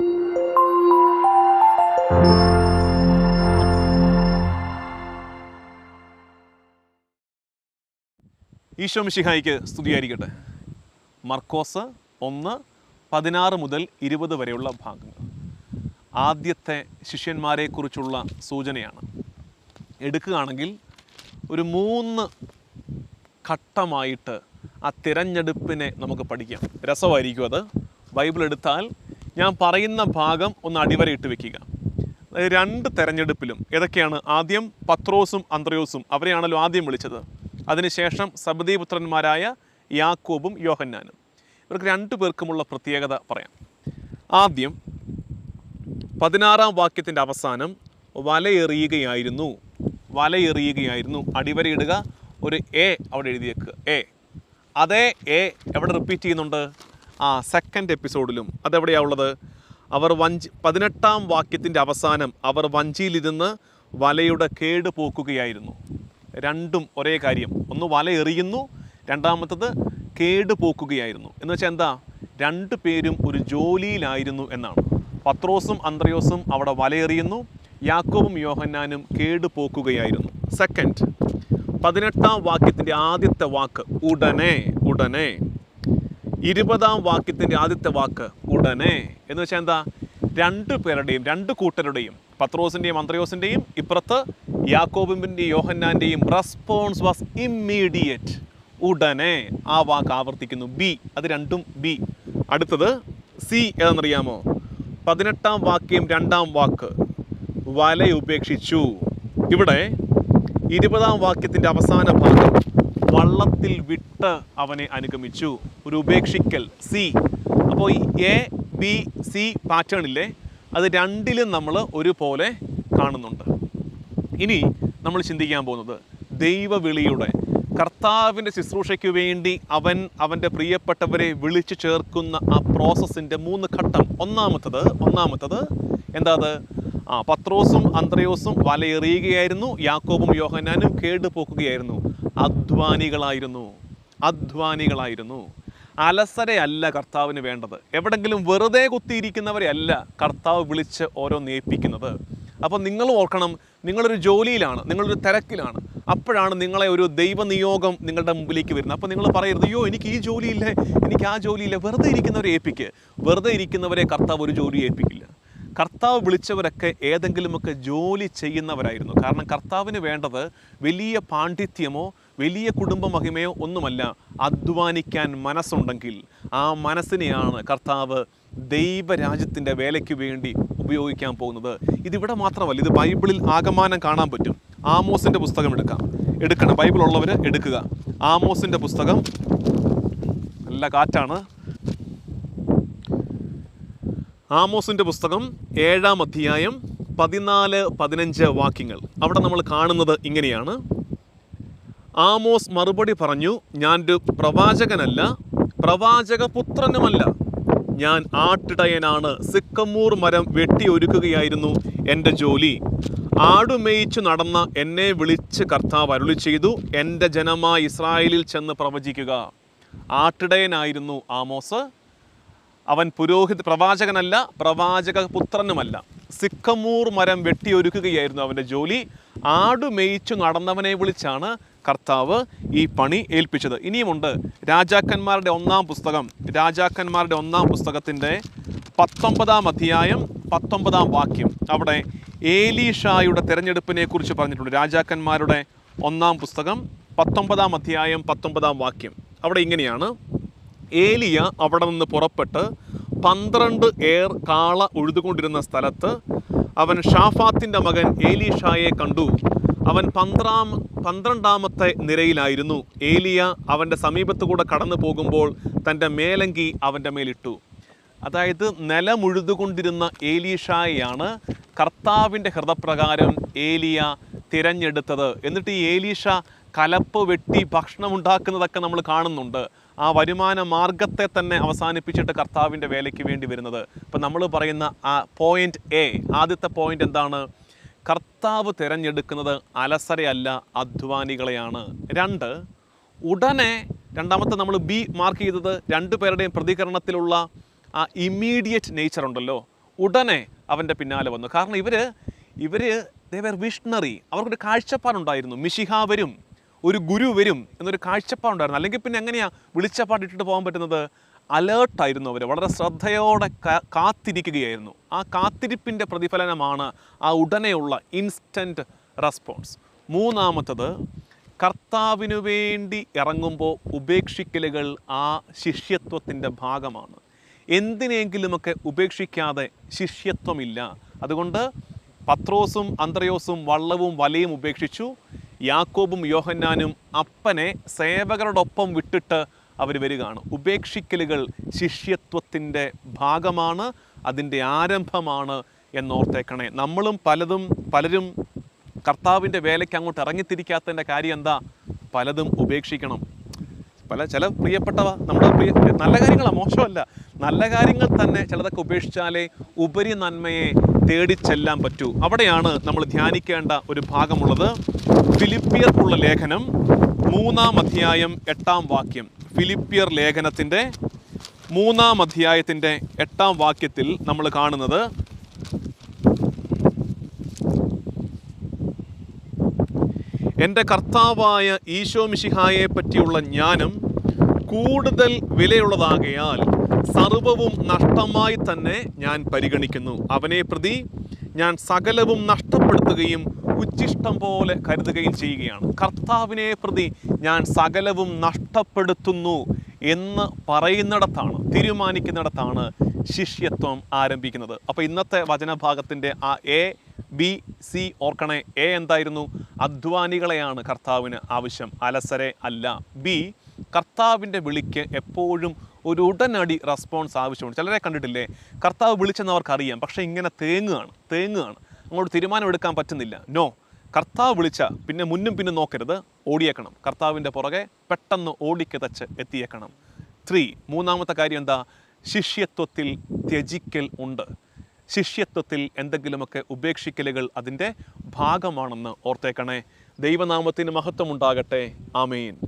ഈശോ മിശിഹായിക്ക് സ്തുതിയായിരിക്കട്ടെ. മർക്കോസ് ഒന്ന് പതിനാറ് മുതൽ ഇരുപത് വരെയുള്ള ഭാഗങ്ങൾ. ആദ്യത്തെ ശിഷ്യന്മാരെക്കുറിച്ചുള്ള സൂചനയാണ്. എടുക്കുകയാണെങ്കിൽ ഒരു മൂന്ന് ഘട്ടമായിട്ട് ആ തിരഞ്ഞെടുപ്പിനെ നമുക്ക് പഠിക്കാം. രസമായിരിക്കും അത്. ബൈബിൾ എടുത്താൽ ഞാൻ പറയുന്ന ഭാഗം ഒന്ന് അടിവരയിട്ട് വെക്കുക. രണ്ട് തെരഞ്ഞെടുപ്പിലും ഏതൊക്കെയാണ്? ആദ്യം പത്രോസും അന്ത്രയോസും. അവരെയാണല്ലോ ആദ്യം വിളിച്ചത്. അതിനുശേഷം സബദീപുത്രന്മാരായ യാക്കോബും യോഹന്നാനും. ഇവർക്ക് രണ്ടു പേർക്കുമുള്ള പ്രത്യേകത പറയാം. ആദ്യം പതിനാറാം വാക്യത്തിന്റെ അവസാനം വലയെറിയുകയായിരുന്നു. വലയെറിയുകയായിരുന്നു. അടിവരയിടുക. ഒരു എ അവിടെ എഴുതിയേക്കുക എ. അതേ എ എവിടെ റിപ്പീറ്റ് ചെയ്യുന്നുണ്ട്? ആ സെക്കൻഡ് എപ്പിസോഡിലും അതെവിടെയാവുള്ളത് അവർ വഞ്ചി പതിനെട്ടാം വാക്യത്തിന്റെ അവസാനം അവർ വഞ്ചിയിലിരുന്ന് വലയുടെ കേട് പോക്കുകയായിരുന്നു. രണ്ടും ഒരേ കാര്യം. ഒന്ന് വല എറിയുന്നു രണ്ടാമത്തത് കേട് പോക്കുകയായിരുന്നു. എന്ന് വെച്ചാൽ എന്താ? രണ്ടു പേരും ഒരു ജോലിയിലായിരുന്നു എന്നാണ്. പത്രോസും അന്ത്രയോസും അവിടെ വലയെറിയുന്നു യാക്കോബും യോഹന്നാനും കേട് പോക്കുകയായിരുന്നു. സെക്കൻഡ് പതിനെട്ടാം വാക്യത്തിന്റെ ആദ്യത്തെ വാക്ക് ഉടനെ ഉടനെ. ഇരുപതാം വാക്യത്തിന്റെ ആദ്യത്തെ വാക്ക് ഉടനെ. എന്ന് വെച്ചാൽ എന്താ? രണ്ട് പേരുടെയും രണ്ട് കൂട്ടരുടെയും പത്രോസിന്റെയും അന്ത്രയോസിന്റെയും ഇപ്പുറത്ത് യാക്കോബിന്റെയും യോഹന്നാന്റെയും റെസ്പോൺസ് വാസ് ഇമ്മീഡിയറ്റ് ഉടനെ ആ വാക്ക് ആവർത്തിക്കുന്നു. ബി അത് രണ്ടും ബി. അടുത്തത് സി ഏതെന്നറിയാമോ? പതിനെട്ടാം വാക്യം രണ്ടാം വാക്ക്. വല ഉപേക്ഷിച്ചു ഇവിടെ ഇരുപതാം വാക്യത്തിന്റെ അവസാന ഭാഗം വള്ളത്തിൽ വിട്ട് അവനെ അനുഗമിച്ചു. ഒരു ഉപേക്ഷിക്കൽ. സി. അപ്പോൾ ഈ എ ബി സി പാറ്റേണില്ലേ അത് രണ്ടിലും നമ്മൾ ഒരുപോലെ കാണുന്നുണ്ട്. ഇനി നമ്മൾ ചിന്തിക്കാൻ പോകുന്നത് ദൈവവിളിയുടെ കർത്താവിന്റെ ശുശ്രൂഷയ്ക്ക് വേണ്ടി അവൻ അവന്റെ പ്രിയപ്പെട്ടവരെ വിളിച്ചു ചേർക്കുന്ന ആ പ്രോസസ്സിന്റെ മൂന്ന് ഘട്ടം. ഒന്നാമത്തത് ഒന്നാമത്തത് എന്താ അത് ആ പത്രോസും അന്ത്രയോസും വലയെറിയുകയായിരുന്നു യാക്കോബും യോഹനാനും കേടുപോക്കുകയായിരുന്നു. അധ്വാനികളായിരുന്നു. അധ്വാനികളായിരുന്നു. അലസരയല്ല കർത്താവിന് വേണ്ടത്. എവിടെങ്കിലും വെറുതെ കുത്തിയിരിക്കുന്നവരെ അല്ല കർത്താവ് വിളിച്ച് ഓരോ നേപ്പിക്കുന്നത്. അപ്പോൾ നിങ്ങൾ ഓർക്കണം നിങ്ങളൊരു ജോലിയിലാണ് നിങ്ങളൊരു തിരക്കിലാണ്. അപ്പോഴാണ് നിങ്ങളെ ഒരു ദൈവനിയോഗം നിങ്ങളുടെ മുമ്പിലേക്ക് വരുന്നത്. അപ്പോൾ നിങ്ങൾ പറയരുത് അയ്യോ എനിക്ക് ഈ ജോലിയില്ലേ? എനിക്ക് ആ ജോലിയില്ല? വെറുതെ ഇരിക്കുന്നവരെ ഏൽപ്പിക്കുക വെറുതെ ഇരിക്കുന്നവരെ കർത്താവ് ഒരു ജോലി ഏൽപ്പിക്കില്ല. കർത്താവ് വിളിച്ചവരൊക്കെ ഏതെങ്കിലുമൊക്കെ ജോലി ചെയ്യുന്നവരായിരുന്നു. കാരണം കർത്താവിന് വേണ്ടത് വലിയ പാണ്ഡിത്യമോ വലിയ കുടുംബ മഹിമയോ ഒന്നുമല്ല അധ്വാനിക്കാൻ മനസ്സുണ്ടെങ്കിൽ. ആ മനസ്സിനെയാണ് കർത്താവ് ദൈവരാജ്യത്തിന്റെ വേലയ്ക്ക് വേണ്ടി ഉപയോഗിക്കാൻ പോകുന്നത്. ഇതിവിടെ മാത്രമല്ല ഇത് ബൈബിളിൽ ആകമാനം കാണാൻ പറ്റും. ആമോസിന്റെ പുസ്തകം എടുക്കാം. എടുക്കണം ബൈബിൾ ഉള്ളവർ എടുക്കുക. ആമോസിന്റെ പുസ്തകം നല്ല കാറ്റാണ്. ആമോസിന്റെ പുസ്തകം ഏഴാം അധ്യായം പതിനാല് പതിനഞ്ച് വാക്യങ്ങൾ. അവിടെ നമ്മൾ കാണുന്നത് ഇങ്ങനെയാണ്. ആമോസ് മറുപടി പറഞ്ഞു ഞാൻ ഒരു പ്രവാചകനല്ല പ്രവാചക പുത്രനുമല്ല ഞാൻ ആട്ടിടയനാണ് സിക്കമ്മൂർ മരം വെട്ടി ഒരുക്കുകയായിരുന്നു എന്റെ ജോലി. ആടുമേയിച്ചു നടന്ന എന്നെ വിളിച്ച് കർത്താവ് അരുളി ചെയ്തു എന്റെ ജനമായ ഇസ്രായേലിൽ ചെന്ന് പ്രവചിക്കുക. ആട്ടിടയനായിരുന്നു ആമോസ്. അവൻ പുരോഹിത പ്രവാചകനല്ല പ്രവാചക പുത്രനുമല്ല. സിക്കമൂർ മരം വെട്ടിയൊരുക്കുകയായിരുന്നു അവന്റെ ജോലി. ആടു മേയിച്ചു നടന്നവനെ വിളിച്ചാണ് കർത്താവ് ഈ പണി ഏൽപ്പിച്ചത്. ഇനിയുമുണ്ട് രാജാക്കന്മാരുടെ ഒന്നാം പുസ്തകം. രാജാക്കന്മാരുടെ ഒന്നാം പുസ്തകത്തിന്റെ പത്തൊമ്പതാം അധ്യായം പത്തൊമ്പതാം വാക്യം. അവിടെ ഏലീഷായുടെ തിരഞ്ഞെടുപ്പിനെ കുറിച്ച് പറഞ്ഞിട്ടുണ്ട്. രാജാക്കന്മാരുടെ ഒന്നാം പുസ്തകം പത്തൊമ്പതാം അധ്യായം പത്തൊമ്പതാം വാക്യം. അവിടെ ഇങ്ങനെയാണ്. ഏലിയ അവിടെ നിന്ന് പുറപ്പെട്ട് പന്ത്രണ്ട് ഏർ കാള ഉഴുതുകൊണ്ടിരുന്ന സ്ഥലത്ത് അവൻ ഷാഫാത്തിന്റെ മകൻ ഏലീഷായെ കണ്ടു. അവൻ പന്ത്രാം പന്ത്രണ്ടാമത്തെ നിരയിലായിരുന്നു. ഏലിയ അവന്റെ സമീപത്തു കൂടെ കടന്നു പോകുമ്പോൾ തന്റെ മേലങ്കി അവന്റെ മേലിട്ടു. അതായത് നിലമുഴുതുകൊണ്ടിരുന്ന ഏലീഷായെയാണ് കർത്താവിന്റെ ഹൃദപ്രകാരം ഏലിയ തിരഞ്ഞെടുത്തത്. എന്നിട്ട് ഈ ഏലീഷ കലപ്പ് വെട്ടി ഭക്ഷണം ഉണ്ടാക്കുന്നതൊക്കെ നമ്മൾ കാണുന്നുണ്ട്. ആ വരുമാന മാർഗത്തെ തന്നെ അവസാനിപ്പിച്ചിട്ട് കർത്താവിന്റെ വേലയ്ക്ക് വേണ്ടി വരുന്നത്. ഇപ്പം നമ്മൾ പറയുന്ന ആ പോയിന്റ് എ ആദ്യത്തെ പോയിന്റ് എന്താണ്? കർത്താവ് തിരഞ്ഞെടുക്കുന്നത് അലസരയല്ല അധ്വാനികളെയാണ്. രണ്ട് ഉടനെ രണ്ടാമത്തെ നമ്മൾ ബി മാർക്ക് ചെയ്തത് രണ്ടു പേരുടെയും പ്രതികരണത്തിലുള്ള ആ ഇമ്മീഡിയറ്റ് നേച്ചർ ഉണ്ടല്ലോ. ഉടനെ അവന്റെ പിന്നാലെ വന്നു. കാരണം ഇവർ ഇവർ ദേവർ വിഷ്ണറി അവർക്കൊരു കാഴ്ചപ്പാടുണ്ടായിരുന്നു. മിഷിഹാവരും വരും. ഒരു ഗുരു വരും എന്നൊരു കാഴ്ചപ്പാടുണ്ടായിരുന്നു. അല്ലെങ്കിൽ പിന്നെ എങ്ങനെയാ വിളിച്ചപ്പാടിട്ടിട്ട് പോകാൻ പറ്റുന്നത്? അലേർട്ടായിരുന്നു അവർ വളരെ ശ്രദ്ധയോടെ കാത്തിരിക്കുകയായിരുന്നു. ആ കാത്തിരിപ്പിന്റെ പ്രതിഫലനമാണ് ആ ഉടനെയുള്ള ഇൻസ്റ്റന്റ് റെസ്പോൺസ് മൂന്നാമത്തത് കർത്താവിനു വേണ്ടി ഇറങ്ങുമ്പോൾ ഉപേക്ഷിക്കലുകൾ ആ ശിഷ്യത്വത്തിന്റെ ഭാഗമാണ്. എന്തിനെങ്കിലുമൊക്കെ ഉപേക്ഷിക്കാതെ ശിഷ്യത്വമില്ല. അതുകൊണ്ട് പത്രോസും അന്ത്രയോസും വള്ളവും വലയും ഉപേക്ഷിച്ചു. യാക്കോബും യോഹന്നാനും അപ്പനെ സേവകരോടൊപ്പം വിട്ടിട്ട് അവർ വരികയാണ്. ഉപേക്ഷിക്കലുകൾ ശിഷ്യത്വത്തിന്റെ ഭാഗമാണ് അതിന്റെ ആരംഭമാണ് എന്നോർത്തേക്കണേ. നമ്മളും പലതും പലരും കർത്താവിന്റെ വേലയ്ക്ക് അങ്ങോട്ട് ഇറങ്ങിത്തിരിക്കാത്തതിന്റെ കാര്യം എന്താ? പലതും ഉപേക്ഷിക്കണം. പല ചില പ്രിയപ്പെട്ടവ നമ്മുടെ പ്രിയ നല്ല കാര്യങ്ങളാണ് മോശമല്ല. നല്ല കാര്യങ്ങൾ തന്നെ ചിലതൊക്കെ ഉപേക്ഷിച്ചാലേ ഉപരി നന്മയെ തേടിച്ചെല്ലാൻ പറ്റൂ. അവിടെയാണ് നമ്മൾ ധ്യാനിക്കേണ്ട ഒരു ഭാഗമുള്ളത്. ഫിലിപ്പിയർക്കുള്ള ലേഖനം മൂന്നാം അധ്യായം എട്ടാം വാക്യം. ഫിലിപ്പിയർ ലേഖനത്തിന്റെ മൂന്നാം അധ്യായത്തിന്റെ എട്ടാം വാക്യത്തിൽ നമ്മൾ കാണുന്നത് എന്റെ കർത്താവായ ഈശോ മിഷിഹായെ പറ്റിയുള്ള ജ്ഞാനം കൂടുതൽ വിലയുള്ളതാകയാൽ സർവവും നഷ്ടമായി തന്നെ ഞാൻ പരിഗണിക്കുന്നു. അവനെ പ്രതി ഞാൻ സകലവും നഷ്ടപ്പെടുത്തുകയും ഉച്ചിഷ്ടം പോലെ കരുതുകയും ചെയ്യുകയാണ്. കർത്താവിനെ പ്രതി ഞാൻ സകലവും നഷ്ടപ്പെടുത്തുന്നു എന്ന് പറയുന്നിടത്താണ് തീരുമാനിക്കുന്നിടത്താണ് ശിഷ്യത്വം ആരംഭിക്കുന്നത്. അപ്പോൾ ഇന്നത്തെ വചനഭാഗത്തിന്റെ ആ എ ബി സി ഓർക്കണേ എ എന്തായിരുന്നു? അധ്വാനികളെയാണ് കർത്താവിന് ആവശ്യം. അലസരെ അല്ല. ബി കർത്താവിന്റെ വിളിക്ക് എപ്പോഴും ഒരു ഉടനടി റെസ്പോൺസ് ആവശ്യമുണ്ട് ചിലരെ കണ്ടിട്ടില്ലേ? കർത്താവ് വിളിച്ചെന്ന് അവർക്കറിയാം പക്ഷേ ഇങ്ങനെ തേങ്ങുകയാണ് തേങ്ങുകയാണ്. അങ്ങോട്ട് തീരുമാനമെടുക്കാൻ പറ്റുന്നില്ല. നോ കർത്താവ് വിളിച്ച പിന്നെ മുന്നും പിന്നും നോക്കരുത് ഓടിയേക്കണം. കർത്താവിന്റെ പുറകെ പെട്ടെന്ന് ഓടിക്കതച്ച് എത്തിയേക്കണം. ത്രീ മൂന്നാമത്തെ കാര്യം എന്താ? ശിഷ്യത്വത്തിൽ ത്യജിക്കൽ ഉണ്ട്. ശിഷ്യത്വത്തിൽ എന്തെങ്കിലുമൊക്കെ ഉപേക്ഷിക്കലുകൾ അതിന്റെ ഭാഗമാണെന്ന് ഓർത്തേക്കണേ. ദൈവനാമത്തിന് മഹത്വമുണ്ടാകട്ടെ. ആമേൻ.